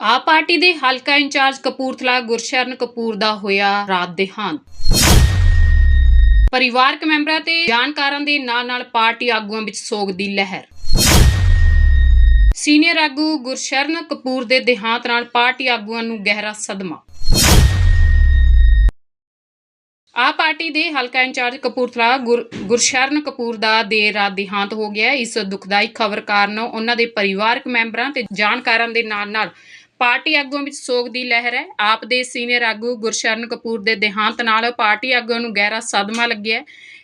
ਆਪ ਪਾਰਟੀ ਦੇ ਹਲਕਾ ਇੰਚਾਰਜ ਕਪੂਰਥਲਾ ਗੁਰਸ਼ਰਨ ਕਪੂਰ ਦਾ ਹੋਇਆ ਰਾਤ ਦੇਹਾਂਤ। ਪਰਿਵਾਰਕ ਮੈਂਬਰਾਂ ਤੇ ਜਾਣਕਾਰਾਂ ਦੇ ਨਾਲ ਨਾਲ ਪਾਰਟੀ ਆਗੂਆਂ ਵਿੱਚ ਸੋਗ ਦੀ ਲਹਿਰ। ਸੀਨੀਅਰ ਆਗੂ ਗੁਰਸ਼ਰਨ ਕਪੂਰ ਦੇ ਦੇਹਾਂਤ ਨਾਲ ਪਾਰਟੀ ਆਗੂਆਂ ਨੂੰ ਗਹਿਰਾ ਸਦਮਾ। ਆਪ ਪਾਰਟੀ ਦੇ ਹਲਕਾ ਇੰਚਾਰਜ ਕਪੂਰਥਲਾ ਗੁਰ- ਗੁਰਸ਼ਰਨ ਕਪੂਰ ਦਾ ਦੇਰ ਰਾਤ ਦੇਹਾਂਤ ਹੋ ਗਿਆ। ਇਸ ਦੁਖਦਾਈ ਖਬਰ ਕਾਰਨ ਉਹਨਾਂ ਦੇ ਪਰਿਵਾਰਕ ਮੈਂਬਰਾਂ ਤੇ ਜਾਣਕਾਰਾਂ ਦੇ ਨਾਲ ਨਾਲ ਪਾਰਟੀ ਆਗੂਆਂ ਵਿੱਚ ਸੋਗ ਦੀ ਲਹਿਰ ਹੈ। ਆਪ ਦੇ ਸੀਨੀਅਰ ਆਗੂ ਗੁਰਸ਼ਰਨ ਕਪੂਰ ਦੇ ਦੇਹਾਂਤ ਨਾਲ ਪਾਰਟੀ ਆਗੂਆਂ ਨੂੰ ਗਹਿਰਾ ਸਦਮਾ ਲੱਗਿਆ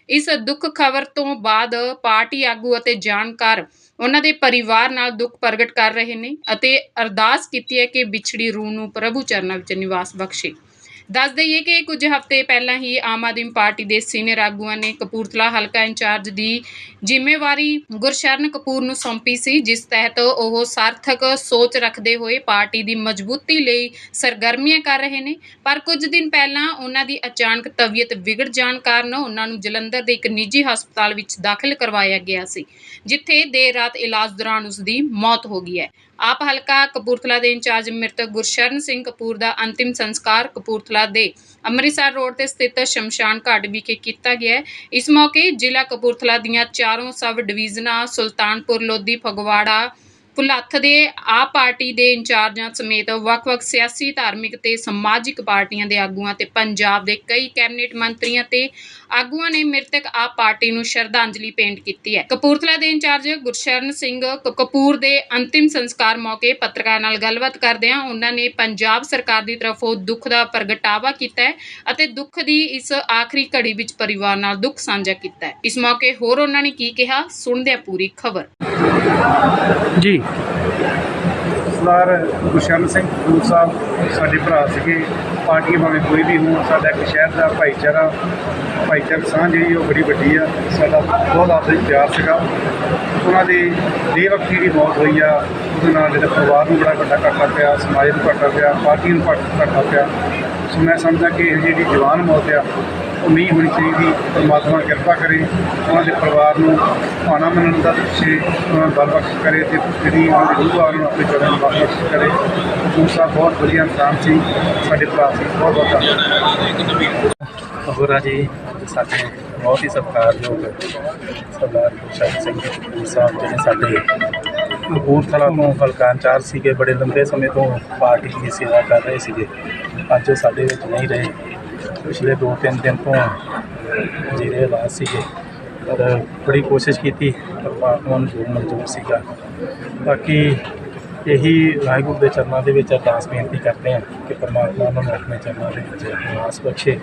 ਇਸ ਦੁੱਖ ਖਬਰ ਤੋਂ ਬਾਅਦ ਪਾਰਟੀ ਆਗੂ ਅਤੇ ਜਾਣਕਾਰ ਉਹਨਾਂ ਦੇ ਪਰਿਵਾਰ ਨਾਲ ਦੁੱਖ ਪ੍ਰਗਟ ਕਰ ਰਹੇ ਨੇ ਅਤੇ ਅਰਦਾਸ ਕੀਤੀ ਹੈ ਕਿ ਵਿਛੜੀ ਰੂਹ ਨੂੰ ਪ੍ਰਭੂ ਚਰਨਾਂ ਵਿੱਚ ਨਿਵਾਸ ਬਖਸ਼ੇ। ਦੱਸ ਦਈਏ ਕਿ ਕੁਝ ਹਫ਼ਤੇ ਪਹਿਲਾਂ ਹੀ ਆਮ ਆਦਮੀ ਪਾਰਟੀ ਦੇ ਸੀਨੀਅਰ ਆਗੂਆਂ ਨੇ ਕਪੂਰਥਲਾ ਹਲਕਾ ਇੰਚਾਰਜ ਦੀ ਜ਼ਿੰਮੇਵਾਰੀ ਗੁਰਸ਼ਰਨ ਕਪੂਰ ਨੂੰ ਸੌਂਪੀ ਸੀ, ਜਿਸ ਤਹਿਤ ਉਹ ਸਾਰਥਕ ਸੋਚ ਰੱਖਦੇ ਹੋਏ ਪਾਰਟੀ ਦੀ ਮਜ਼ਬੂਤੀ ਲਈ ਸਰਗਰਮੀਆਂ ਕਰ ਰਹੇ ਨੇ। ਪਰ ਕੁਝ ਦਿਨ ਪਹਿਲਾਂ ਉਹਨਾਂ ਦੀ ਅਚਾਨਕ ਤਬੀਅਤ ਵਿਗੜ ਜਾਣ ਕਾਰਨ ਉਹਨਾਂ ਨੂੰ ਜਲੰਧਰ ਦੇ ਇੱਕ ਨਿੱਜੀ ਹਸਪਤਾਲ ਵਿੱਚ ਦਾਖਲ ਕਰਵਾਇਆ ਗਿਆ ਸੀ, ਜਿੱਥੇ ਦੇਰ ਰਾਤ ਇਲਾਜ ਦੌਰਾਨ ਉਸ ਦੀ ਮੌਤ ਹੋ ਗਈ ਹੈ। ਆਪ ਹਲਕਾ ਕਪੂਰਥਲਾ ਦੇ ਇੰਚਾਰਜ ਮ੍ਰਿਤਕ ਗੁਰਸ਼ਰਨ ਸਿੰਘ ਕਪੂਰ ਦਾ ਅੰਤਿਮ ਸੰਸਕਾਰ ਕਪੂਰਥਲਾ ਦੇ ਅੰਮ੍ਰਿਤਸਰ ਰੋਡ ਤੇ ਸਥਿਤ ਸ਼ਮਸ਼ਾਨ ਘਾਟ ਵਿਖੇ ਕੀਤਾ ਗਿਆ ਹੈ। ਇਸ ਮੌਕੇ ਜ਼ਿਲ੍ਹਾ ਕਪੂਰਥਲਾ ਦੀਆਂ ਚਾਰੋਂ ਸਬ ਡਿਵੀਜ਼ਨਾਂ ਸੁਲਤਾਨਪੁਰ, ਲੋਧੀ, ਫਗਵਾੜਾ ਭੁਲੱਥ ਦੇ ਆਪ ਪਾਰਟੀ ਦੇ ਇੰਚਾਰਜਾਂ ਸਮੇਤ ਵੱਖ-ਵੱਖ ਸਿਆਸੀ, ਧਾਰਮਿਕ ਤੇ ਸਮਾਜਿਕ ਪਾਰਟੀਆਂ ਦੇ ਆਗੂਆਂ ਤੇ ਪੰਜਾਬ ਦੇ ਕਈ ਕੈਬਨਿਟ ਮੰਤਰੀਆਂ ਤੇ ਆਗੂਆਂ ਨੇ ਮ੍ਰਿਤਕ ਆਪ ਪਾਰਟੀ ਨੂੰ ਸ਼ਰਧਾਂਜਲੀ ਭੇਂਟ ਕੀਤੀ ਹੈ। ਕਪੂਰਥਲਾ ਦੇ ਇੰਚਾਰਜ ਗੁਰਸ਼ਰਨ ਸਿੰਘ ਕਪੂਰ ਦੇ ਅੰਤਿਮ ਸੰਸਕਾਰ ਮੌਕੇ ਪੱਤਰਕਾਰਾਂ ਨਾਲ ਗੱਲਬਾਤ ਕਰਦਿਆਂ ਉਹਨਾਂ ਨੇ ਪੰਜਾਬ ਸਰਕਾਰ ਦੀ ਤਰਫੋਂ ਦੁੱਖ ਦਾ ਪ੍ਰਗਟਾਵਾ ਕੀਤਾ ਹੈ ਅਤੇ ਦੁੱਖ ਦੀ ਇਸ ਆਖਰੀ ਘੜੀ ਵਿੱਚ ਪਰਿਵਾਰ ਨਾਲ ਦੁੱਖ ਸਾਂਝਾ ਕੀਤਾ ਹੈ। ਇਸ ਮੌਕੇ ਹੋਰ ਉਹਨਾਂ ਨੇ ਕੀ ਕਿਹਾ? ਸੁਣਦੇ ਹਾਂ ਪੂਰੀ ਖਬਰ। ਜੀ। ਸਰਦਾਰ ਗੁਰਸ਼ਰਨ ਸਿੰਘ ਕਪੂਰ ਸਾਹਿਬ, ਸਾਡੇ ਭਰਾ ਸੀਗੇ ਪਾਰਟੀ ਭਾਵੇਂ ਕੋਈ ਵੀ ਹੋਣ, ਸਾਡਾ ਇੱਕ ਸ਼ਹਿਰ ਦਾ ਭਾਈਚਾਰਾ, ਭਾਈਚਾਰਕ ਸਾਂਝ ਜਿਹੜੀ ਉਹ ਬੜੀ ਵੱਡੀ ਆ। ਸਾਡਾ ਬਹੁਤ ਆਪਸ ਪਿਆਰ ਸੀਗਾ। ਉਹਨਾਂ ਦੀ ਬੇਵਕਤੀ ਦੀ ਮੌਤ ਹੋਈ ਆ। ਉਹਦੇ ਨਾਲ ਜਿਹੜਾ ਪਰਿਵਾਰ ਨੂੰ ਬੜਾ ਵੱਡਾ ਘਾਟਾ ਪਿਆ, ਸਮਾਜ ਨੂੰ ਘਾਟਾ ਪਿਆ ਪਾਰਟੀ ਨੂੰ ਘਾਟ- ਘਾਟਾ ਪਿਆ। ਸੋ ਮੈਂ ਸਮਝਦਾ ਕਿ ਇਹ ਜਿਹੜੀ ਜਵਾਨ ਮੌਤ ਆ ਉਹ ਨਹੀਂ ਹੋਣੀ ਚਾਹੀਦੀ ਪਰਮਾਤਮਾ ਕਿਰਪਾ ਕਰੇ, ਉਹਨਾਂ ਦੇ ਪਰਿਵਾਰ ਨੂੰ ਭਾਣਾ ਮੰਨਣ ਦਾ ਪਿੱਛੇ ਉਹਨਾਂ ਨੂੰ ਬਲ ਬਖਸ਼ ਕਰੇ ਤੇ ਜਿਹੜੀ ਉਹਨਾਂ ਦੀ ਰੂਹ ਆ ਆਪਣੇ ਚਰਨ ਬਲ ਬਖਸ਼ ਕਰੇ। ਕਪੂਰ ਸਾਹਿਬ ਬਹੁਤ ਵਧੀਆ ਇਨਸਾਨ ਸੀ, ਸਾਡੇ ਭਰਾ ਸੀ, ਬਹੁਤ ਬਹੁਤ ਧੰਨਵਾਦ ਅਗੋਰਾ ਜੀ, ਸਾਡੇ ਬਹੁਤ ਹੀ ਸਤਿਕਾਰਯੋਗ ਸਰਦਾਰ ਗੁਰਸ਼ਰਨ ਸਿੰਘ ਸਾਹਿਬ ਜਿਹੜੇ ਸਾਡੇ ਕਪੂਰਥਲਾ ਤੋਂ ਹਲਕਾ ਇੰਚਾਰਜ ਸੀਗੇ, ਬੜੇ ਲੰਬੇ ਸਮੇਂ ਤੋਂ ਪਾਰਟੀ ਦੀ ਸੇਵਾ ਕਰ ਰਹੇ ਸੀਗੇ। ਅੱਜ ਉਹ ਸਾਡੇ ਵਿੱਚ ਨਹੀਂ ਰਹੇ। ਪਿਛਲੇ 2-3 ਦਿਨ ਤੋਂ ਜ਼ੀਰੇ ਇਲਾਜ ਸੀਗੇ, ਪਰ ਬੜੀ ਕੋਸ਼ਿਸ਼ ਕੀਤੀ, ਪਰਮਾਤਮਾ ਨੂੰ ਜੋ ਮਨਜ਼ੂਰ ਸੀਗਾ। ਬਾਕੀ ਇਹੀ ਵਾਹਿਗੁਰੂ ਦੇ ਚਰਨਾਂ ਦੇ ਵਿੱਚ ਅਰਦਾਸ ਬੇਨਤੀ ਕਰਦੇ ਹਾਂ ਕਿ ਪਰਮਾਤਮਾ ਨੂੰ ਆਪਣੇ ਚਰਨਾਂ ਦੇ ਵਿੱਚ ਨਿਵਾਸ ਬਖਸ਼ੇ।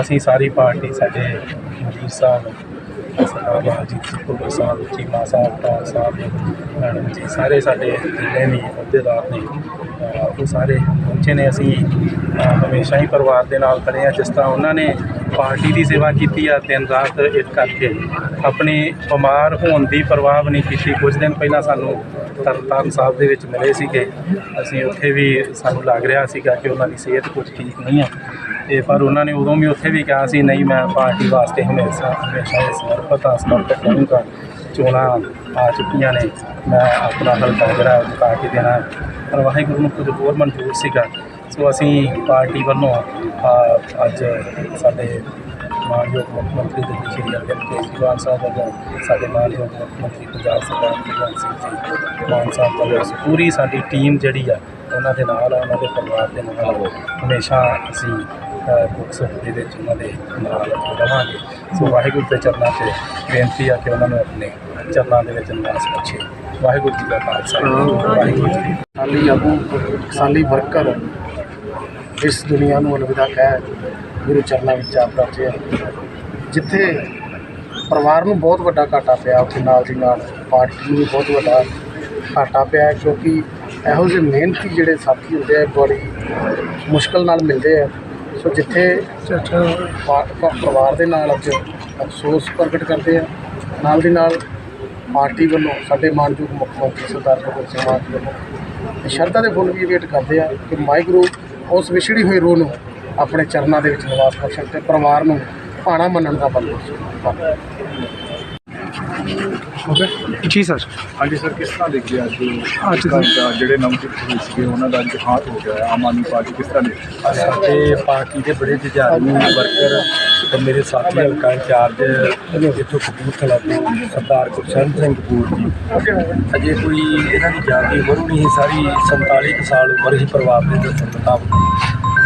ਅਸੀਂ ਸਾਰੀ ਪਾਰਟੀ ਸਾਡੇ ਮਜੀਦ ਸਾਹਿਬ ਸਰਦਾਰ ਲਾਲਜੀਤ ਸਿੰਘ ਭੁੱਲਰ ਸਾਹਿਬ ਚੀਮਾ ਸਾਹਿਬ ਪਾਲ ਸਾਹਿਬ ਮੈਡਮ ਜੀ ਸਾਰੇ ਸਾਡੇ ਜਿੰਨੇ ਵੀ ਅਹੁਦੇਦਾਰ ਨੇ ਉਹ ਸਾਰੇ ਪਹੁੰਚੇ ਨੇ ਅਸੀਂ ਹਮੇਸ਼ਾ ਹੀ ਪਰਿਵਾਰ ਦੇ ਨਾਲ ਖੜੇ ਆ ਜਿਸ ਤਰ੍ਹਾਂ ਉਹਨਾਂ ਨੇ ਪਾਰਟੀ ਦੀ ਸੇਵਾ ਕੀਤੀ ਆ ਦਿਨ ਰਾਤ ਇੱਕ ਕਰਕੇ ਆਪਣੇ ਬਿਮਾਰ ਹੋਣ ਦੀ ਪਰਵਾਹ ਨਹੀਂ ਕੀਤੀ ਕੁਝ ਦਿਨ ਪਹਿਲਾਂ ਸਾਨੂੰ ਤਰਨਤਾਰਨ ਸਾਹਿਬ ਦੇ ਵਿੱਚ ਮਿਲੇ ਸੀਗੇ ਅਸੀਂ ਉੱਥੇ ਵੀ ਸਾਨੂੰ ਲੱਗ ਰਿਹਾ ਸੀਗਾ ਕਿ ਉਹਨਾਂ ਦੀ ਸਿਹਤ ਕੁਝ ਠੀਕ ਨਹੀਂ ਹੈ ਤੇ ਪਰ ਉਹਨਾਂ ਨੇ ਉਦੋਂ ਵੀ ਉੱਥੇ ਵੀ ਕਿਹਾ ਸੀ, ਨਹੀਂ, ਮੈਂ ਪਾਰਟੀ ਵਾਸਤੇ ਹਮੇਸ਼ਾ ਹਮੇਸ਼ਾ ਹੀ ਸਮਰਪਿਤ ਹਾਂ ਸਮਰਪਿਤ ਕਰੂੰਗਾ ਚੋਣਾਂ ਆ ਚੁੱਕੀਆਂ ਨੇ। ਮੈਂ ਆਪਣਾ ਹਲਕਾ ਜਿਹੜਾ ਉਹ ਜਿਤਾ ਕੇ ਦੇਣਾ ਪਰ ਵਾਹਿਗੁਰੂ ਨੂੰ ਕੁਝ ਹੋਰ ਮਨਜ਼ੂਰ ਸੀਗਾ। ਸੋ ਅਸੀਂ ਪਾਰਟੀ ਵੱਲੋਂ ਅੱਜ ਸਾਡੇ ਮਾਨਯੋਗ ਮੁੱਖ ਮੰਤਰੀ ਦੇ ਸ਼੍ਰੀ ਅਰਵਿੰਦ ਕੇਜਰੀਵਾਲ ਸਾਹਿਬ ਵੱਲੋਂ ਸਾਡੇ ਮਾਨਯੋਗ ਮੁੱਖ ਮੰਤਰੀ ਪੰਜਾਬ ਸਰਦਾਰ ਭਗਵੰਤ ਸਿੰਘ ਜੀ ਮਾਨ ਸਾਹਿਬ ਵੱਲੋਂ ਪੂਰੀ ਸਾਡੀ ਟੀਮ ਜਿਹੜੀ ਆ, ਉਹਨਾਂ ਦੇ ਨਾਲ ਆ, ਉਹਨਾਂ ਦੇ ਪਰਿਵਾਰ ਦੇ ਨਾਲ ਹਮੇਸ਼ਾ ਅਸੀਂ ਸੁੱਖ ਦੇ ਵਿੱਚ ਉਹਨਾਂ ਦੇ ਨਾਲ ਰਵਾਂਗੇ। ਸੋ ਵਾਹਿਗੁਰੂ ਦੇ ਚਰਨਾਂ 'ਚ ਬੇਨਤੀ ਆ ਕਿ ਉਹਨਾਂ ਨੂੰ ਆਪਣੇ ਚਰਨਾਂ ਦੇ ਵਿੱਚ ਨਿਵਾਸ ਬਖਸ਼ੇ ਵਾਹਿਗੁਰੂ ਜੀ ਦਾ ਖਾਲਸਾ। ਵਾਹਿਗੁਰੂ ਜੀ। ਸਾਲੀ ਆਗੂ ਸਾਲੀ ਵਰਕਰ ਇਸ ਦੁਨੀਆ ਨੂੰ ਅਲਵਿਦਾ ਕਹਿ ਗੁਰੂ ਚਰਨਾਂ ਵਿੱਚ ਆ ਜਿੱਥੇ ਪਰਿਵਾਰ ਨੂੰ ਬਹੁਤ ਵੱਡਾ ਘਾਟਾ ਪਿਆ ਉੱਥੇ ਨਾਲ ਦੀ ਨਾਲ ਪਾਰਟੀ ਨੂੰ ਵੀ ਬਹੁਤ ਵੱਡਾ ਘਾਟਾ ਪਿਆ ਕਿਉਂਕਿ ਇਹੋ ਜਿਹੇ ਮਿਹਨਤੀ ਜਿਹੜੇ ਸਾਥੀ ਹੁੰਦੇ ਆ ਬੜੀ ਮੁਸ਼ਕਲ ਨਾਲ ਮਿਲਦੇ ਆ। ਸੋ ਜਿੱਥੇ ਪਾ- ਪ- ਪਰਿਵਾਰ ਦੇ ਨਾਲ ਅੱਜ ਅਫਸੋਸ ਪ੍ਰਗਟ ਕਰਦੇ ਆ, ਨਾਲ ਦੀ ਨਾਲ ਪਾਰਟੀ ਵੱਲੋਂ ਸਾਡੇ ਮਾਨਯੋਗ ਮੁੱਖ ਮੰਤਰੀ ਸਰਦਾਰ ਭਗਵੰਤ ਸਿੰਘ ਮਾਨ ਜੀ ਵੱਲੋਂ ਸ਼ਰਧਾ ਦੇ ਫੁੱਲ ਵੀ ਵੇਟ ਕਰਦੇ ਆ ਕਿ ਵਾਹਿਗੁਰੂ ਉਸ ਵਿਛੜੀ ਹੋਈ ਰੂਹ ਨੂੰ ਆਪਣੇ ਚਰਨਾਂ ਦੇ ਵਿੱਚ ਨਿਵਾਸ ਬਖਸ਼ਣ ਤੇ ਪਰਿਵਾਰ ਨੂੰ ਭਾਣਾ ਮੰਨਣ ਦਾ ਬਲ ਬਖਸ਼ੇ ਓਕੇ ਜੀ ਸਰ ਹਾਂਜੀ ਸਰ ਕਿਸ ਤਰ੍ਹਾਂ ਦੇਖਦੇ ਅੱਜ ਅੱਜ ਦਾ ਜਿਹੜੇ ਨਵਜੀਤ ਹੋਏ ਸੀਗੇ ਉਹਨਾਂ ਦਾ ਇੰਤਖਾਬ ਹੋ ਗਿਆ। ਆਮ ਆਦਮੀ ਪਾਰਟੀ ਕਿਸ ਤਰ੍ਹਾਂ ਦੇਖਦੀ ਸਾਡੇ ਪਾਰਟੀ ਦੇ ਬੜੇ ਜੁਝਾਰੂ ਵਰਕਰ ਤੇ ਮੇਰੇ ਸਾਥੀ ਹਲਕਾ ਇੰਚਾਰਜ ਇੱਥੋਂ ਕਪੂਰਥਲਾ ਤੋਂ ਸਰਦਾਰ ਗੁਰਸ਼ਰਨ ਸਿੰਘ ਕਪੂਰ ਜੀ। ਅਜੇ ਕੋਈ ਇਹਨਾਂ ਦੀ ਜਾਤੀ ਉਮਰ ਵੀ ਨਹੀਂ ਸੀ, ਸਾਰੀ 47 ਕੁ ਸਾਲ ਉਮਰ ਹੀ ਪਰਿਵਾਰ ਦੇ ਦੱਸਣ ਮੁਤਾਬਕ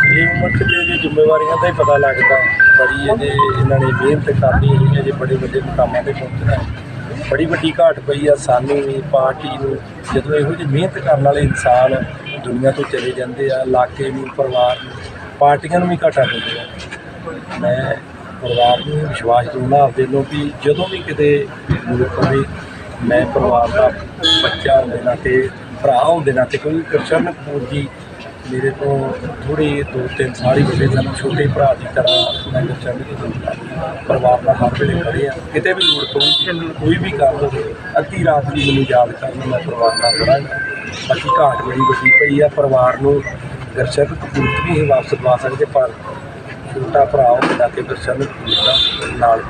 ਇਹ ਉਮਰ 'ਚ ਤੇ ਇਹਦੀ ਜ਼ਿੰਮੇਵਾਰੀਆਂ ਦਾ ਹੀ ਪਤਾ ਲੱਗਦਾ ਬੜੀ ਇਹਦੇ ਇਹਨਾਂ ਨੇ ਮਿਹਨਤ ਕਰਨੀ ਹੈ ਜੇ ਬੜੇ ਵੱਡੇ ਮੁਕਾਮਾਂ ਤੇ ਪਹੁੰਚਣਾ ਹੈ। ਬੜੀ ਵੱਡੀ ਘਾਟ ਪਈ ਆ, ਸਾਨੂੰ ਵੀ ਪਾਰਟੀ ਨੂੰ, ਜਦੋਂ ਇਹੋ ਜਿਹੇ ਮਿਹਨਤ ਕਰਨ ਵਾਲੇ ਇਨਸਾਨ ਦੁਨੀਆ ਤੋਂ ਚਲੇ ਜਾਂਦੇ ਆ, ਇਲਾਕੇ ਨੂੰ, ਪਰਿਵਾਰ ਨੂੰ, ਪਾਰਟੀਆਂ ਨੂੰ ਵੀ ਘਾਟਾ ਪੈਂਦਾ ਮੈਂ ਪਰਿਵਾਰ ਨੂੰ ਵਿਸ਼ਵਾਸ ਦਿਵਾਉਣਾ ਆਪਦੇ ਨੂੰ ਵੀ ਜਦੋਂ ਵੀ ਕਿਤੇ ਜ਼ਰੂਰਤ ਹੋਵੇ, ਮੈਂ ਪਰਿਵਾਰ ਦਾ ਬੱਚਾ ਹੁੰਦੇ ਦੇ ਨਾਤੇ, ਭਰਾ ਹੁੰਦੇ ਦੇ ਨਾਤੇ, ਕੋਈ ਗੁਰਸ਼ਰਨ ਕਪੂਰ ਜੀ ਮੇਰੇ ਤੋਂ ਥੋੜ੍ਹੇ ਦੋ ਤਿੰਨ ਸਾਲ ਹੀ ਵੱਡੇ ਸਨ। ਛੋਟੇ ਭਰਾ ਦੀ ਤਰ੍ਹਾਂ ਮੈਂ ਗੁਰਸ਼ਰਨ ਕਪੂਰ ਦਾ ਪਰਿਵਾਰ ਨਾਲ ਹਰ ਵੇਲੇ ਖੜੇ ਆ। ਕਿਤੇ ਵੀ ਲੋੜ ਪਊਗੀ ਕੋਈ ਵੀ ਕੰਮ ਹੋਵੇ, ਅੱਧੀ ਰਾਤ ਵੀ ਮੈਨੂੰ ਯਾਦ ਕਰਨ ਮੈਂ ਪਰਿਵਾਰ ਨਾਲ ਖੜਾਂਗਾ ਬਾਕੀ ਘਾਟ ਬੜੀ ਵੱਡੀ ਪਈ ਆ। ਪਰਿਵਾਰ ਨੂੰ ਗੁਰਸ਼ਰਨ ਕਪੂਰ ਵੀ ਹੀ ਵਾਪਸ ਦਵਾ ਸਕਦੇ ਪਰ ਛੋਟਾ ਭਰਾ ਉਹ ਦੇ ਨਾਤੇ ਗੁਰਸ਼ਰਨ ਕਪੂਰ ਦਾ ਨਾਲ